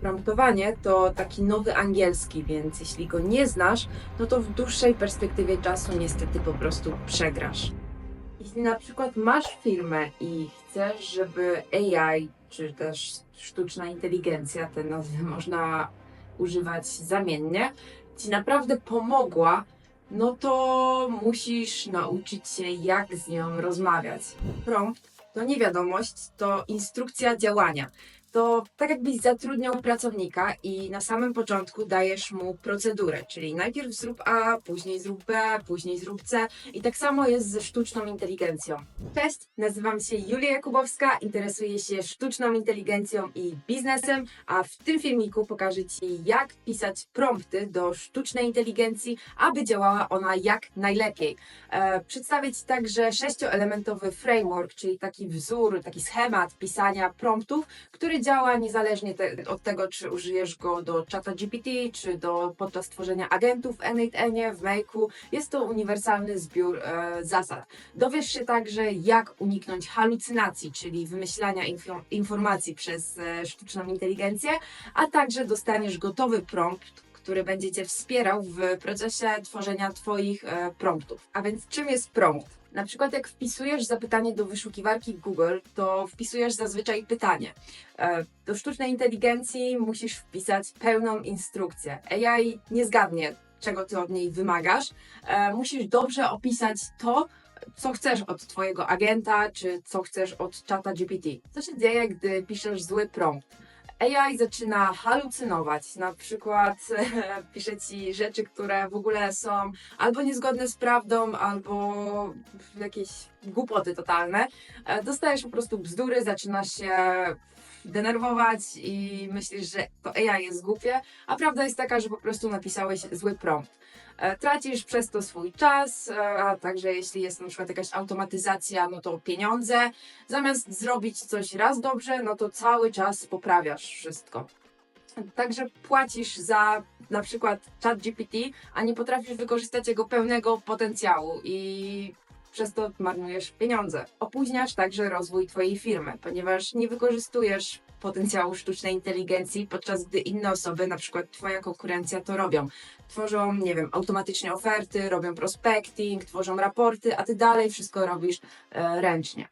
Promptowanie to taki nowy angielski, więc jeśli go nie znasz, no to w dłuższej perspektywie czasu niestety po prostu przegrasz. Jeśli na przykład masz firmę i chcesz, żeby AI, czy też sztuczna inteligencja, te nazwy można używać zamiennie, ci naprawdę pomogła, no to musisz nauczyć się, jak z nią rozmawiać. Prompt to nie wiadomość, to instrukcja działania. To tak jakbyś zatrudniał pracownika i na samym początku dajesz mu procedurę, czyli najpierw zrób A, później zrób B, później zrób C i tak samo jest ze sztuczną inteligencją. Cześć, nazywam się Julia Jakubowska, interesuję się sztuczną inteligencją i biznesem, a w tym filmiku pokażę Ci, jak pisać prompty do sztucznej inteligencji, aby działała ona jak najlepiej. E, przedstawię Ci także sześcioelementowy framework, czyli taki wzór, taki schemat pisania promptów, który działa niezależnie te, od tego, czy użyjesz go do czata GPT, czy do podczas tworzenia agentów w N8N, w Make'u. Jest to uniwersalny zbiór e, zasad. Dowiesz się także, jak uniknąć halucynacji, czyli wymyślania info, informacji przez e, sztuczną inteligencję, a także dostaniesz gotowy prompt, który będzie Cię wspierał w procesie tworzenia Twoich e, promptów. A więc czym jest prompt? Na przykład jak wpisujesz zapytanie do wyszukiwarki Google, to wpisujesz zazwyczaj pytanie. E, Do sztucznej inteligencji musisz wpisać pełną instrukcję. AI nie zgadnie, czego ty od niej wymagasz. E, Musisz dobrze opisać to, co chcesz od twojego agenta, czy co chcesz od czata GPT. Co się dzieje, gdy piszesz zły prompt? AI zaczyna halucynować, na przykład pisze ci rzeczy, które w ogóle są albo niezgodne z prawdą, albo jakieś głupoty totalne. E, Dostajesz po prostu bzdury, zaczynasz się denerwować i myślisz, że to AI jest głupie, a prawda jest taka, że po prostu napisałeś zły prompt. E, Tracisz przez to swój czas, e, a także jeśli jest na przykład jakaś automatyzacja, no to pieniądze. Zamiast zrobić coś raz dobrze, no to cały czas poprawiasz wszystko. Także płacisz za na przykład chat GPT, a nie potrafisz wykorzystać jego pełnego potencjału i przez to marnujesz pieniądze. Opóźniasz także rozwój Twojej firmy, ponieważ nie wykorzystujesz potencjału sztucznej inteligencji, podczas gdy inne osoby, na przykład Twoja konkurencja, to robią. Tworzą, nie wiem, automatycznie oferty, robią prospecting, tworzą raporty, a Ty dalej wszystko robisz e, ręcznie.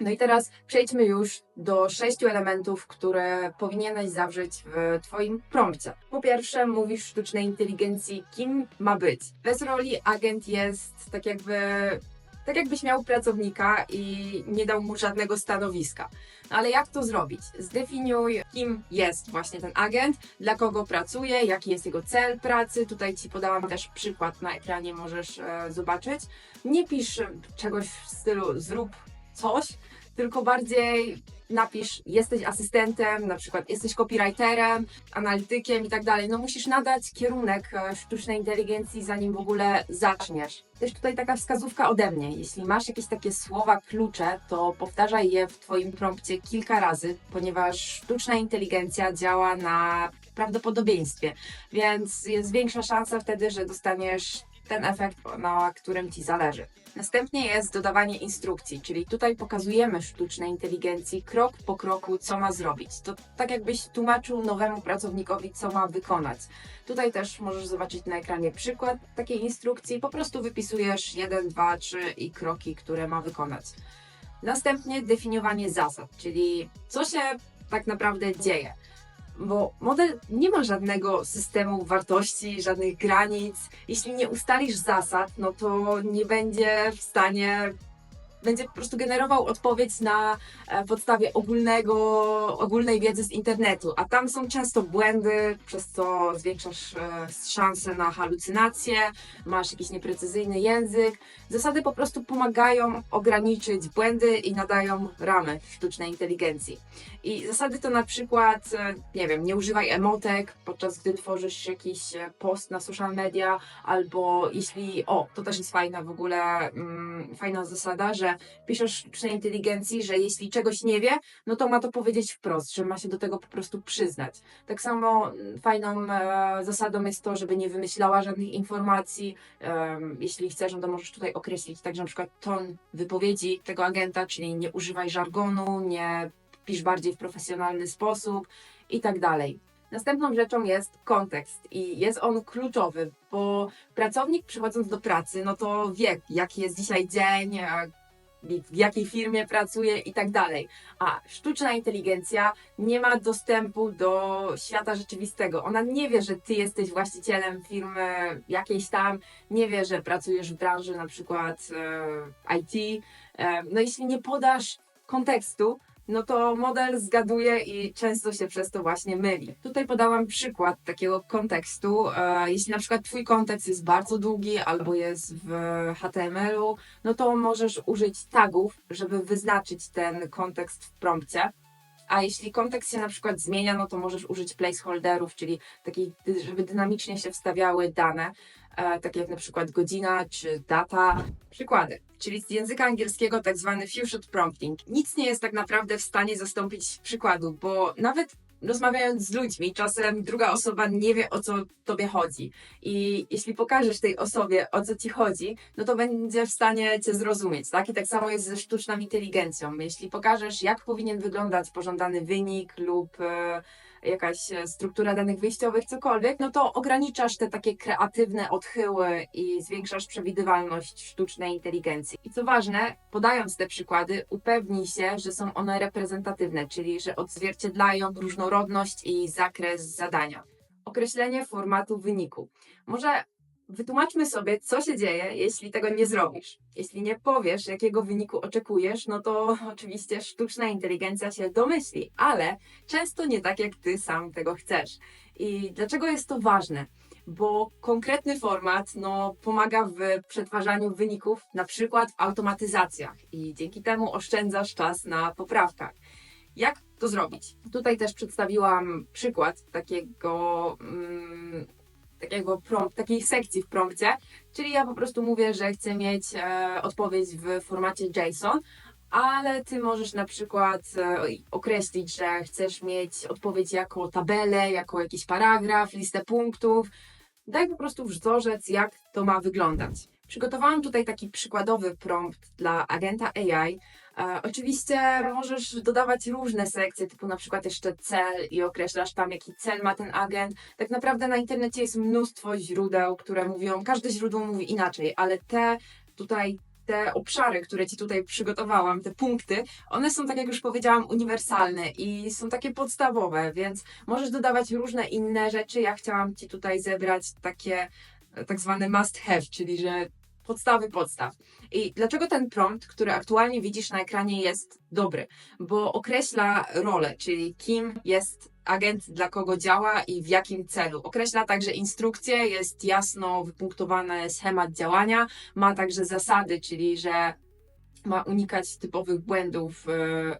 No i teraz przejdźmy już do sześciu elementów, które powinieneś zawrzeć w Twoim prompcie. Po pierwsze, mówisz sztucznej inteligencji, kim ma być. Bez roli agent jest tak jakby. Tak jakbyś miał pracownika i nie dał mu żadnego stanowiska. No ale jak to zrobić? Zdefiniuj, kim jest właśnie ten agent, dla kogo pracuje, jaki jest jego cel pracy. Tutaj Ci podałam też przykład na ekranie, możesz e, zobaczyć. Nie pisz czegoś w stylu zrób coś, tylko bardziej napisz, jesteś asystentem, na przykład jesteś copywriterem, analitykiem i tak dalej. No musisz nadać kierunek e, sztucznej inteligencji, zanim w ogóle zaczniesz. Też tutaj taka wskazówka ode mnie. Jeśli masz jakieś takie słowa klucze, to powtarzaj je w Twoim prompcie kilka razy, ponieważ sztuczna inteligencja działa na prawdopodobieństwie, więc jest większa szansa wtedy, że dostaniesz ten efekt, na którym Ci zależy. Następnie jest dodawanie instrukcji, czyli tutaj pokazujemy sztucznej inteligencji krok po kroku, co ma zrobić. To tak jakbyś tłumaczył nowemu pracownikowi, co ma wykonać. Tutaj też możesz zobaczyć na ekranie przykład takiej instrukcji. Po prostu wypisujesz 1, 2, 3 i kroki, które ma wykonać. Następnie definiowanie zasad, czyli co się tak naprawdę dzieje bo model nie ma żadnego systemu wartości, żadnych granic. Jeśli nie ustalisz zasad, no to nie będzie w stanie. Będzie po prostu generował odpowiedź na e, podstawie ogólnego, ogólnej wiedzy z internetu, a tam są często błędy, przez co zwiększasz e, szanse na halucynacje, masz jakiś nieprecyzyjny język. Zasady po prostu pomagają ograniczyć błędy i nadają ramy sztucznej inteligencji. I zasady to na przykład, e, nie wiem, nie używaj emotek podczas gdy tworzysz jakiś post na social media, albo jeśli, o, to też jest fajna w ogóle, mm, fajna zasada, że piszesz sztucznej inteligencji, że jeśli czegoś nie wie, no to ma to powiedzieć wprost, że ma się do tego po prostu przyznać. Tak samo mm, fajną e, zasadą jest to, żeby nie wymyślała żadnych informacji. Em, jeśli chcesz, no to możesz tutaj określić także na przykład ton wypowiedzi tego agenta, czyli nie używaj żargonu, nie pisz bardziej w profesjonalny sposób i tak dalej. Następną rzeczą jest kontekst i jest on kluczowy, bo pracownik przychodząc do pracy, no to wie, jaki jest dzisiaj dzień, w jakiej firmie pracuje i tak dalej. A sztuczna inteligencja nie ma dostępu do świata rzeczywistego. Ona nie wie, że ty jesteś właścicielem firmy jakiejś tam, nie wie, że pracujesz w branży na przykład e, IT. E, no jeśli nie podasz kontekstu, no to model zgaduje i często się przez to właśnie myli. Tutaj podałam przykład takiego kontekstu. E, jeśli na przykład Twój kontekst jest bardzo długi albo jest w HTML-u, no to możesz użyć tagów, żeby wyznaczyć ten kontekst w prompcie. A jeśli kontekst się na przykład zmienia, no to możesz użyć placeholderów, czyli takich, żeby dynamicznie się wstawiały dane, e, takie jak na przykład godzina czy data. Przykłady, czyli z języka angielskiego tak zwany few-shot prompting. Nic nie jest tak naprawdę w stanie zastąpić przykładu, bo nawet rozmawiając z ludźmi, czasem druga osoba nie wie o co tobie chodzi. I jeśli pokażesz tej osobie o co ci chodzi, no to będzie w stanie cię zrozumieć, tak? I tak samo jest ze sztuczną inteligencją. Jeśli pokażesz, jak powinien wyglądać pożądany wynik lub e, jakaś e, struktura danych wyjściowych, cokolwiek, no to ograniczasz te takie kreatywne odchyły i zwiększasz przewidywalność sztucznej inteligencji. I co ważne, podając te przykłady, upewnij się, że są one reprezentatywne, czyli że odzwierciedlają różnorodność i zakres zadania. Określenie formatu wyniku. Może Wytłumaczmy sobie, co się dzieje, jeśli tego nie zrobisz. Jeśli nie powiesz, jakiego wyniku oczekujesz, no to oczywiście sztuczna inteligencja się domyśli, ale często nie tak, jak ty sam tego chcesz. I dlaczego jest to ważne? Bo konkretny format no, pomaga w przetwarzaniu wyników, na przykład w automatyzacjach, i dzięki temu oszczędzasz czas na poprawkach. Jak to zrobić? Tutaj też przedstawiłam przykład takiego. Mm, takiego prompt, takiej sekcji w prompcie, czyli ja po prostu mówię, że chcę mieć e, odpowiedź w formacie JSON, ale ty możesz na przykład e, określić, że chcesz mieć odpowiedź jako tabelę, jako jakiś paragraf, listę punktów. Daj po prostu wzorzec, jak to ma wyglądać. Przygotowałam tutaj taki przykładowy prompt dla agenta AI, oczywiście możesz dodawać różne sekcje, typu na przykład jeszcze cel i określasz tam, jaki cel ma ten agent. Tak naprawdę na internecie jest mnóstwo źródeł, które mówią, każde źródło mówi inaczej, ale te tutaj te obszary, które Ci tutaj przygotowałam, te punkty, one są, tak jak już powiedziałam, uniwersalne i są takie podstawowe, więc możesz dodawać różne inne rzeczy. Ja chciałam Ci tutaj zebrać takie e, tak zwane must have, czyli że podstawy podstaw. I dlaczego ten prompt, który aktualnie widzisz na ekranie jest dobry? Bo określa rolę, czyli kim jest agent, dla kogo działa i w jakim celu. Określa także instrukcje, jest jasno wypunktowany schemat działania, ma także zasady, czyli że ma unikać typowych błędów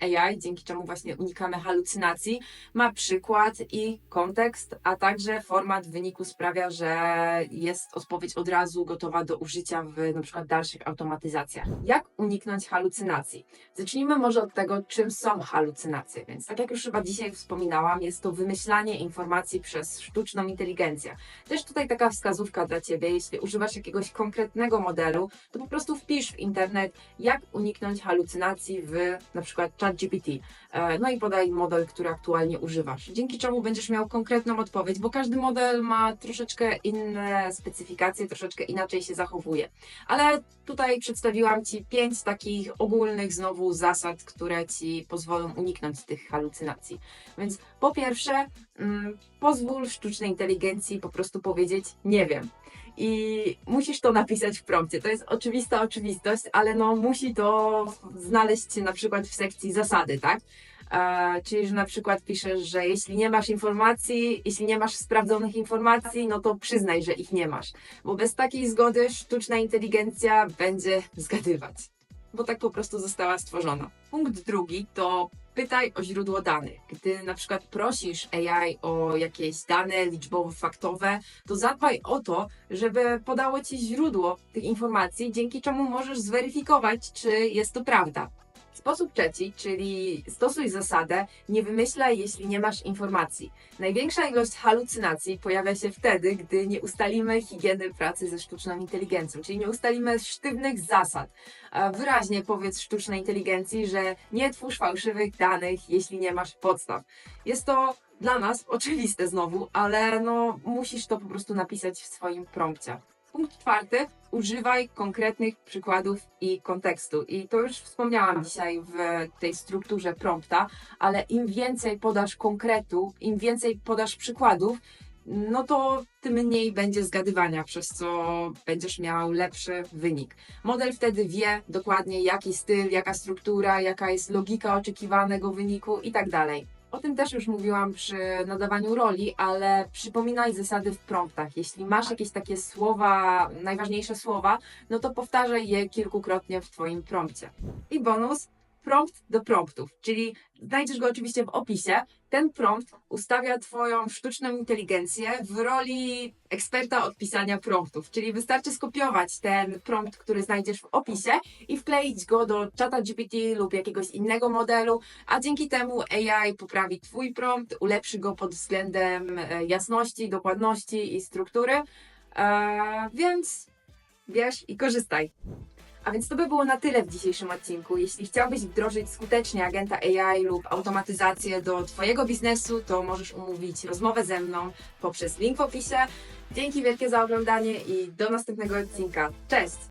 AI, dzięki czemu właśnie unikamy halucynacji. Ma przykład i kontekst, a także format wyniku sprawia, że jest odpowiedź od razu gotowa do użycia w przykład dalszych automatyzacjach. Jak uniknąć halucynacji? Zacznijmy może od tego, czym są halucynacje. Więc tak jak już chyba dzisiaj wspominałam, jest to wymyślanie informacji przez sztuczną inteligencję. Też tutaj taka wskazówka dla Ciebie, jeśli używasz jakiegoś konkretnego modelu, to po prostu wpisz w internet, jak uniknąć halucynacji w na przykład ChatGPT. E, no i podaj model, który aktualnie używasz. Dzięki czemu będziesz miał konkretną odpowiedź, bo każdy model ma troszeczkę inne specyfikacje, troszeczkę inaczej się zachowuje. Ale tutaj przedstawiłam Ci pięć takich ogólnych znowu zasad, które Ci pozwolą uniknąć tych halucynacji. Więc po pierwsze, mm, pozwól sztucznej inteligencji po prostu powiedzieć nie wiem i musisz to napisać w prompcie. To jest oczywista oczywistość, ale no musi to znaleźć się na przykład w sekcji zasady, tak? E, czyli, że na przykład piszesz, że jeśli nie masz informacji, jeśli nie masz sprawdzonych informacji, no to przyznaj, że ich nie masz. Bo bez takiej zgody sztuczna inteligencja będzie zgadywać. Bo tak po prostu została stworzona. Punkt drugi to pytaj o źródło danych. Gdy na przykład prosisz AI o jakieś dane liczbowo-faktowe, to zadbaj o to, żeby podało ci źródło tych informacji, dzięki czemu możesz zweryfikować, czy jest to prawda. Sposób trzeci, czyli stosuj zasadę nie wymyślaj, jeśli nie masz informacji. Największa ilość halucynacji pojawia się wtedy, gdy nie ustalimy higieny pracy ze sztuczną inteligencją, czyli nie ustalimy sztywnych zasad. Wyraźnie powiedz sztucznej inteligencji, że nie twórz fałszywych danych, jeśli nie masz podstaw. Jest to dla nas oczywiste znowu, ale no musisz to po prostu napisać w swoim prompcie. Punkt czwarty. Używaj konkretnych przykładów i kontekstu. I to już wspomniałam dzisiaj w tej strukturze prompta, ale im więcej podasz konkretu, im więcej podasz przykładów, no to tym mniej będzie zgadywania, przez co będziesz miał lepszy wynik. Model wtedy wie dokładnie, jaki styl, jaka struktura, jaka jest logika oczekiwanego wyniku i tak dalej. O tym też już mówiłam przy nadawaniu roli, ale przypominaj zasady w promptach. Jeśli masz jakieś takie słowa, najważniejsze słowa, no to powtarzaj je kilkukrotnie w Twoim prompcie. I bonus, prompt do promptów, czyli znajdziesz go oczywiście w opisie. Ten prompt ustawia Twoją sztuczną inteligencję w roli eksperta od pisania promptów, czyli wystarczy skopiować ten prompt, który znajdziesz w opisie i wkleić go do czata GPT lub jakiegoś innego modelu, a dzięki temu AI poprawi Twój prompt, ulepszy go pod względem e, jasności, dokładności i struktury. Eee, więc bierz i korzystaj. A więc to by było na tyle w dzisiejszym odcinku. Jeśli chciałbyś wdrożyć skutecznie agenta AI lub automatyzację do Twojego biznesu, to możesz umówić rozmowę ze mną poprzez link w opisie. Dzięki wielkie za oglądanie i do następnego odcinka. Cześć!